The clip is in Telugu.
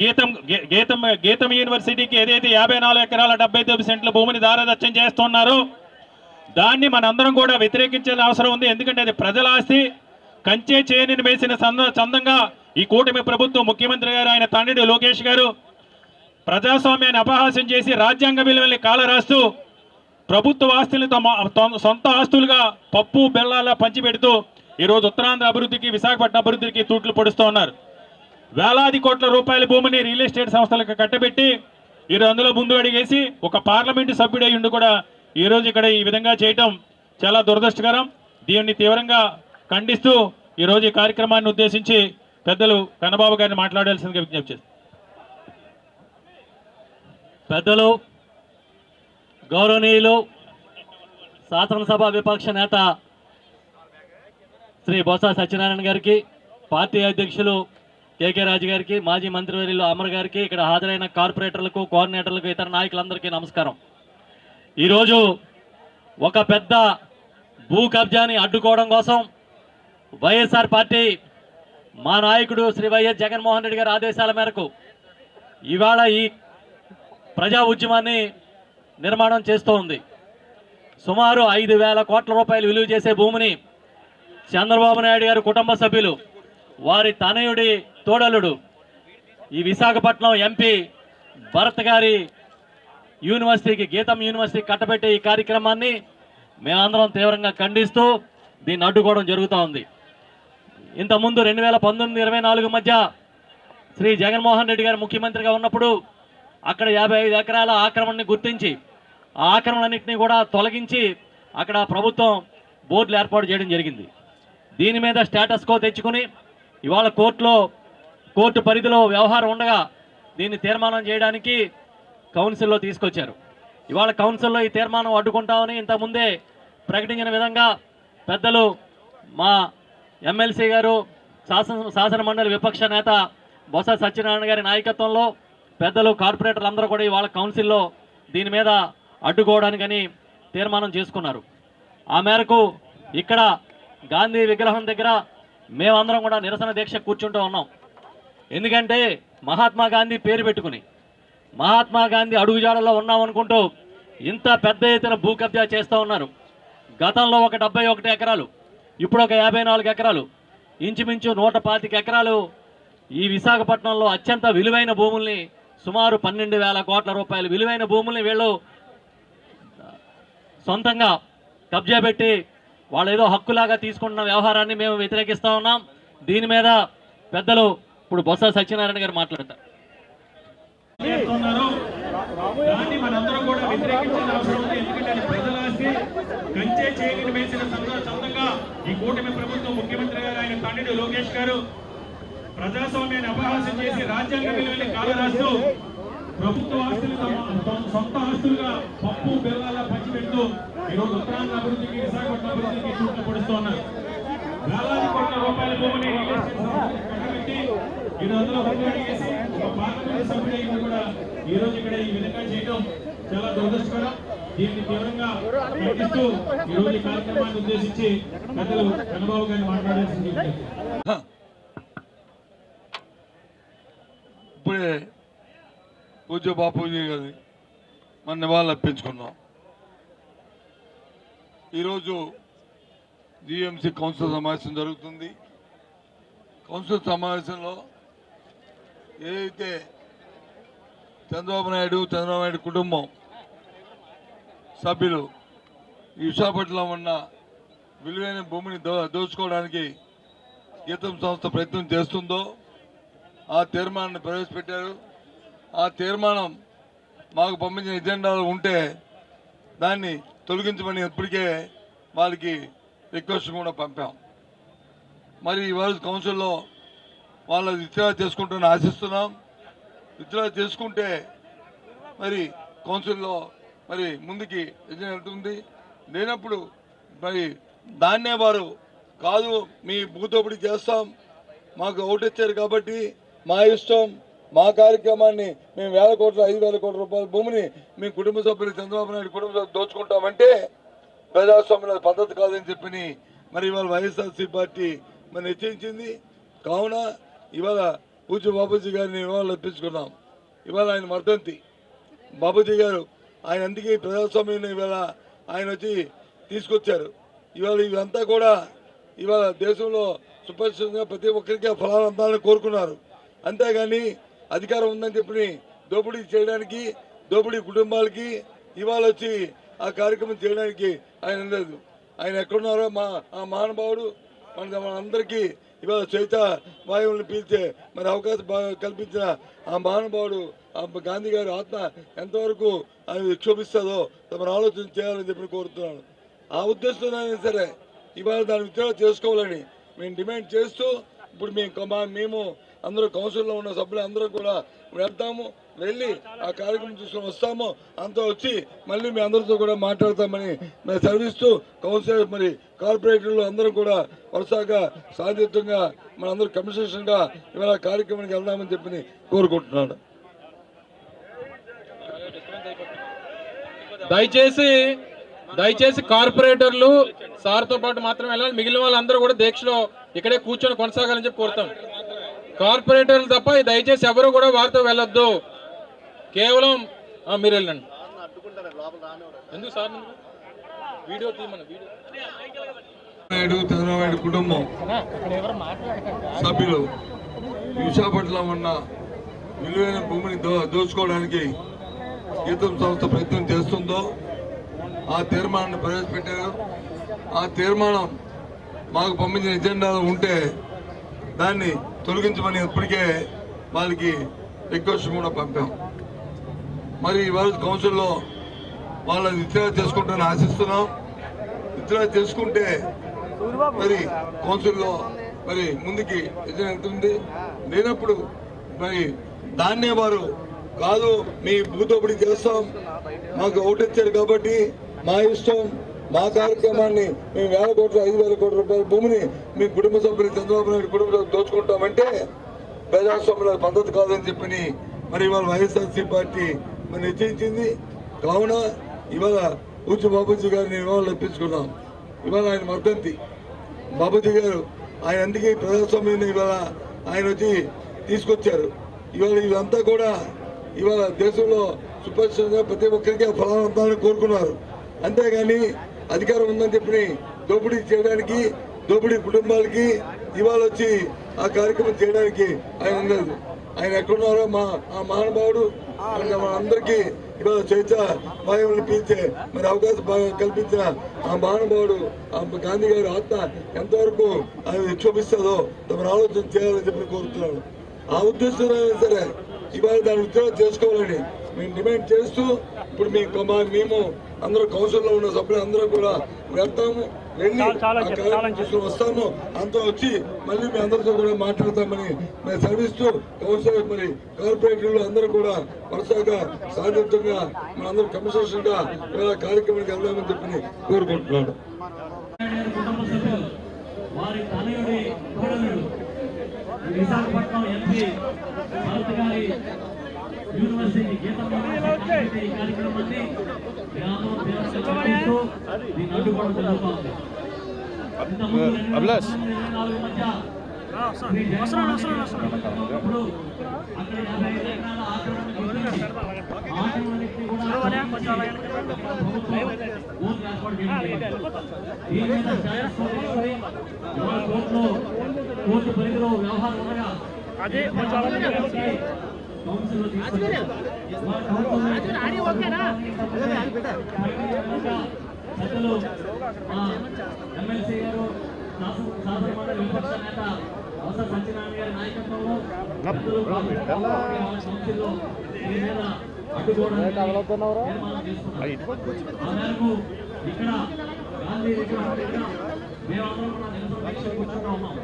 గీతం గీతం గీతం యూనివర్సిటీకి ఏదైతే యాభై నాలుగు ఎకరాల డెబ్బై తొమ్మిది సెంట్ల భూమిని దారదత్యం చేస్తున్నారో దాన్ని మనందరం కూడా వ్యతిరేకించాల్సిన అవసరం ఉంది. ఎందుకంటే అది ప్రజల ఆస్తి కంచే చేయని వేసిన సంద చందంగా ఈ కూటమి ప్రభుత్వం ముఖ్యమంత్రి గారు ఆయన తండ్రి లోకేష్ గారు ప్రజాస్వామ్యాన్ని అపహాస్యం చేసి రాజ్యాంగ విలువల్ని కాలరాస్తూ ప్రభుత్వ ఆస్తులను తమ తమ సొంత ఆస్తులుగా పప్పు బెల్లాలా పంచిపెడుతూ ఈరోజు ఉత్తరాంధ్ర అభివృద్ధికి విశాఖపట్నం అభివృద్ధికి తూట్లు పొడుస్తూ ఉన్నారు. వేలాది కోట్ల రూపాయల భూమిని రియల్ ఎస్టేట్ సంస్థలకు కట్టబెట్టి ఈరోజు అందులో ముందు అడిగేసి ఒక పార్లమెంటు సభ్యుడై ఉండి కూడా ఈరోజు ఇక్కడ ఈ విధంగా చేయటం చాలా దురదృష్టకరం. దీన్ని తీవ్రంగా ఖండిస్తూ ఈరోజు ఈ కార్యక్రమాన్ని ఉద్దేశించి పెద్దలు కన్నబాబు గారిని మాట్లాడాల్సిందిగా విజ్ఞప్తి చేస్తారు పెద్దలు గౌరవనీయులు శాసనసభ విపక్ష నేత శ్రీ బొత్స సత్యనారాయణ గారికి పార్టీ అధ్యక్షులు కేకే రాజు గారికి మాజీ మంత్రివర్యులు అమర్ గారికి ఇక్కడ హాజరైన కార్పొరేటర్లకు కోఆర్డినేటర్లకు ఇతర నాయకులందరికీ నమస్కారం. ఈరోజు ఒక పెద్ద భూ కబ్జాని అడ్డుకోవడం కోసం వైఎస్ఆర్ పార్టీ మా నాయకుడు శ్రీ వైఎస్ జగన్మోహన్ రెడ్డి గారి ఆదేశాల మేరకు ఇవాళ ఈ ప్రజా ఉద్యమాన్ని నిర్మాణం చేస్తూ ఉంది. సుమారు ఐదు వేల కోట్ల రూపాయలు విలువ చేసే భూమిని చంద్రబాబు నాయుడు గారి కుటుంబ సభ్యులు వారి తనయుడి తోడలుడు ఈ విశాఖపట్నం ఎంపీ భరత్ గారి యూనివర్సిటీకి గీతం యూనివర్సిటీ కట్టబెట్టే ఈ కార్యక్రమాన్ని మేమందరం తీవ్రంగా ఖండిస్తూ దీన్ని అడ్డుకోవడం జరుగుతూ ఉంది. ఇంతకుముందు రెండు వేల పంతొమ్మిది ఇరవై నాలుగు మధ్య శ్రీ జగన్మోహన్ రెడ్డి గారు ముఖ్యమంత్రిగా ఉన్నప్పుడు అక్కడ యాభై ఐదు ఎకరాల ఆక్రమణని గుర్తించి ఆ ఆక్రమణన్నింటినీ కూడా తొలగించి అక్కడ ప్రభుత్వం బోర్డులు ఏర్పాటు చేయడం జరిగింది. దీని మీద స్టేటస్ కో తెచ్చుకుని ఇవాళ కోర్టులో కోర్టు పరిధిలో వ్యవహారం ఉండగా దీన్ని తీర్మానం చేయడానికి కౌన్సిల్లో తీసుకొచ్చారు. ఇవాళ కౌన్సిల్లో ఈ తీర్మానం అడ్డుకుంటామని ఇంతకుముందే ప్రకటించిన విధంగా పెద్దలు మా ఎమ్మెల్సీ గారు శాసన శాసన మండలి విపక్ష నేత బొత్స సత్యనారాయణ గారి నాయకత్వంలో పెద్దలు కార్పొరేటర్లు అందరూ కూడా ఇవాళ కౌన్సిల్లో దీని మీద అడ్డుకోవడానికని తీర్మానం చేసుకున్నారు. ఆ మేరకు ఇక్కడ గాంధీ విగ్రహం దగ్గర మేమందరం కూడా నిరసన దీక్ష కూర్చుంటూ ఉన్నాం. ఎందుకంటే మహాత్మా గాంధీ పేరు పెట్టుకుని మహాత్మా గాంధీ అడుగుజాడలో ఉన్నామనుకుంటూ ఇంత పెద్ద ఎత్తున భూ కబ్జా చేస్తూ ఉన్నారు. గతంలో ఒక డెబ్బై ఒకటి ఎకరాలు ఇప్పుడు ఒక యాభై నాలుగు ఎకరాలు ఇంచుమించు నూట పాతిక ఎకరాలు ఈ విశాఖపట్నంలో అత్యంత విలువైన భూముల్ని సుమారు పన్నెండు వేల కోట్ల రూపాయలు విలువైన భూముల్ని వీళ్ళు సొంతంగా కబ్జా పెట్టి వాళ్ళు ఏదో హక్కులాగా తీసుకుంటున్న వ్యవహారాన్ని మేము వ్యతిరేకిస్తూ ఉన్నాం. దీని మీద పెద్దలు ఇప్పుడు బొత్స సత్యనారాయణ గారు మాట్లాడతారు. దాన్ని మనందరం కూడా వ్యతిరేకించిన అవసరం ఉంది. ఎందుకంటే అది ప్రజల ఆస్తి. కంచే చేయని వేసిన సంద- ఈ కూటమి ప్రభుత్వం ముఖ్యమంత్రి గారు ఆయన తండ్రి లోకేష్ గారు ప్రజాస్వామ్యాన్ని అపహాసం చేసి రాజ్యాంగ విలువల్ని కాలరాస్తూ ప్రభుత్వ ఆస్తులు సొంత ఆస్తులుగా పప్పు బెల్లాలా పంచిపెడుతూ ఈరోజు ఉత్తరాంధ్ర అభివృద్ధికి విశాఖపట్నం అభివృద్ధికి చూట్లు పొడుస్తూ ఉన్నారు. వేలాది కోట్ల రూపాయల భూమిని రియల్ అందులో ముందడుగు ఒక పార్లమెంట్ సభ్యుడై ఉండి కూడా ఈ రోజు ఇక్కడ ఈ విధంగా చేయడం చాలా దురదృష్టకరం. దీన్ని తీవ్రంగా ప్రకటిస్తూ ఈ రోజు కార్యక్రమాన్ని ఉద్దేశించి పెద్దలు చంద్రబాబు గారిని మాట్లాడాల్సింది ఇప్పుడే పూజ బాపూజీ గారి మన నివాళులు అర్పించుకున్నాం. ఈరోజు జిఎంసి కౌన్సిల్ సమావేశం జరుగుతుంది. కౌన్సిల్ సమావేశంలో ఏదైతే చంద్రబాబు నాయుడు చంద్రబాబు నాయుడు కుటుంబం సభ్యులు ఈ విశాఖపట్నంలో ఉన్న విలువైన భూమిని దో దోచుకోవడానికి గీతం సంస్థ ప్రయత్నం చేస్తుందో ఆ తీర్మానాన్ని ప్రవేశపెట్టారు. ఆ తీర్మానం మాకు పంపించిన ఎజెండాలో ఉంటే దాన్ని తొలగించమని ఇప్పటికే వాళ్ళకి రిక్వెస్ట్ కూడా పంపాం. మరి ఇవాళ కౌన్సిల్లో వాళ్ళని విత్డ్రా చేసుకుంటారని ఆశిస్తున్నాం. విత్డ్రా చేసుకుంటే మరి కౌన్సిల్లో మరి ముందుకి ఎజెండా వెళ్తుంది. లేనప్పుడు మరి దాన్నే వారు కాదు మీ భూతోపిడి చేస్తాం. మాకు ఓటెచ్చారు కాబట్టి మా ఇష్టం మా కార్యక్రమాన్ని మేము వేల కోట్ల ఐదు వేల కోట్ల రూపాయల భూమిని మీ కుటుంబ సభ్యులు చంద్రబాబు నాయుడు కుటుంబ సభ్యులు దోచుకుంటామంటే ప్రజాస్వామ్యం పద్ధతి కాదని చెప్పి మరి ఇవాళ వైఎస్ఆర్సీ పార్టీ మరి నిశ్చయించింది కావున ఇవాళ పూజ బాబూజీ గారిని ఇవాళ అర్పించుకున్నాం ఇవాళ ఆయన వర్ధంతి బాబూజీ గారు ఆయన అందుకే ప్రజాస్వామ్యం ఇవాళ ఆయన వచ్చి తీసుకొచ్చారు. ఇవాళ ఇవంతా కూడా ఇవాళ దేశంలో సుపరిచితంగా ప్రతి ఒక్కరికి ఆ ఫలాలు అందాలని కోరుకున్నారు. అంతేగాని అధికారం ఉందని చెప్పి దోపిడీ చేయడానికి దోపిడీ కుటుంబాలకి ఇవాళ వచ్చి ఆ కార్యక్రమం చేయడానికి ఆయన లేదు. ఆయన ఎక్కడున్నారో మా ఆ మహానుభావుడు మన మనందరికీ ఇవాళ చైత వాయువులను పీల్చే మరి అవకాశం కల్పించిన ఆ మహానుభావుడు ఆ గాంధీ గారి ఆత్మ ఎంతవరకు అది విక్షోభిస్తుందో తమను ఆలోచన చేయాలని చెప్పి కోరుతున్నాను. ఆ ఉద్దేశంతోనైనా సరే ఇవాళ దాని విత్డ్రా చేసుకోవాలని మేము డిమాండ్ చేస్తూ ఇప్పుడు మేము మా- మేము అందరూ కౌన్సిల్లో ఉన్న సభ్యులు అందరూ కూడా వెళ్తాము. వెళ్ళి ఆ కార్యక్రమం చూసుకొని వస్తాము అంత వచ్చి మళ్ళీ మీ అందరితో కూడా మాట్లాడతామని మేము సర్వీస్తూ కౌన్సిలర్ మరి కార్పొరేటర్లు అందరూ కూడా వరుసగా సాధితంగా మనందరూ కమిషన్గా ఇవాళ కార్యక్రమానికి వెళ్దామని చెప్పి కోరుకుంటున్నాను. దయచేసి దయచేసి కార్పొరేటర్లు సార్తో పాటు మాత్రం వెళ్ళాలి. మిగిలిన వాళ్ళందరూ కూడా దీక్షలో ఇక్కడే కూర్చొని కొనసాగాలని చెప్పి కోరుతాం. కార్పొరేటర్లు తప్ప దయచేసి ఎవరు కూడా వారితో వెళ్ళొద్దు. కేవలం ఆ, మీరు వెళ్ళండి. ఎందుకు సార్? వీడియో తీయమని వీడియో. నాయుడు చంద్రబాబు కుటుంబం. సభ్యులు విశాఖపట్నంలో ఉన్న విలువైన భూమిని దో దోచుకోవడానికి గీతం సంస్థ ప్రయత్నం చేస్తుందో ఆ తీర్మానాన్ని ప్రవేశపెట్టారు. ఆ తీర్మానం మాకు పంపించిన ఎజెండాలో ఉంటే దాన్ని తొలగించమని ఇప్పటికే వాళ్ళకి రిక్వెస్ట్ కూడా పంపాం. మరి ఇవాళ కౌన్సిల్లో వాళ్ళని విత్డ్రా చేసుకుంటారని ఆశిస్తున్నాం. విత్డ్రా చేసుకుంటే మరి కౌన్సిల్లో మరి ముందుకి ఎజెండా ఉంది? లేనప్పుడు మరి దాన్నే వారు కాదు మీ భూతోపిడి చేస్తాం. మాకు ఓటు ఇచ్చారు కాబట్టి మా ఇష్టం మా కార్యక్రమాన్ని మేము వేల కోట్ల ఐదు వేల కోట్ల రూపాయల భూమిని మీ కుటుంబ సభ్యులు చంద్రబాబు నాయుడు కుటుంబంలో దోచుకుంటామంటే ప్రజాస్వామ్య పద్ధతి కాదని చెప్పని మరి వాళ్ళ వైఎస్ఆర్సీ పార్టీ మరి నిశ్చయించింది. కావున ఇవాళ పూజ్య బాబుజీ గారిని ఇవాళ ఇప్పించుకున్నాం ఇవాళ ఆయన మద్దంతి. బాబుజీ గారు ఆయన అందుకే ప్రజాస్వామ్యాన్ని ఇవాళ ఆయన వచ్చి తీసుకొచ్చారు. ఇవాళ ఇదంతా కూడా ఇవాళ దేశంలో సుపరిచితంగా ప్రతి ఒక్కరికి ఆ కోరుకున్నారు. అంతేగాని అధికారం ఉందని చెప్పి దోపిడీ చేయడానికి దోపిడీ కుటుంబాలకి ఇవాళ వచ్చి ఆ కార్యక్రమం చేయడానికి ఆయన ఉండదు ఆయన ఎక్కడున్నారో మా ఆ మహానుభావుడు. మన మనందరికీ ఇవాళ చైత పిలిచే పీల్చే మరి అవకాశం కల్పించిన ఆ మహానుభావుడు ఆ గాంధీ గారి ఆత్మ ఎంతవరకు అది విక్షోభిస్తుందో తమరు ఆలోచన చేయాలని చెప్పి కోరుతున్నాను. ఆ ఉద్దేశంలో సరే ఇవాళ దాన్ని ఉద్యోగం చేసుకోవాలని మేము డిమాండ్ చేస్తూ ఇప్పుడు మీ మా- మేము అందరూ కౌన్సిల్లో ఉన్న సభ్యులు అందరూ కూడా వెళ్తాము. వెళ్ళి వస్తాము అంత వచ్చి మళ్ళీ మీ అందరితో కూడా మాట్లాడతామని మేము సర్వీస్తూ కౌన్సిలర్ మరి కార్పొరేటర్లు అందరూ కూడా వరుసగా సాధితంగా మనందరూ కమిషన్గా ఇవాళ కార్యక్రమానికి వెళ్దామని చెప్పి వారి తనయుడి ఈ విశాఖపట్నం ఎంపీ భరత్ గారి యూనివర్సిటీ గీతం ఈ కార్యక్రమాన్ని గ్రామం దీన్ని అడ్డుకోవడం కోర్టులో కోర్టు పరిధిలో వ్యవహారం ఉండగా అదే కౌన్సిల్లో పెద్దలు ఎమ్మెల్సీ గారు శాసన మండలి విపక్ష నేత అవసర సత్యనారాయణ గారి నాయకత్వంలో పెద్దలు కౌన్సిల్లో దీని మీద అడ్డుకోవడానికి తీర్మానం చేసుకున్నారు. ఆ మేరకు ఇక్కడ గాంధీ విగ్రహం దగ్గర మేమందరం కూడా నిరసన దీక్ష కూర్చుంటా ఉన్నాం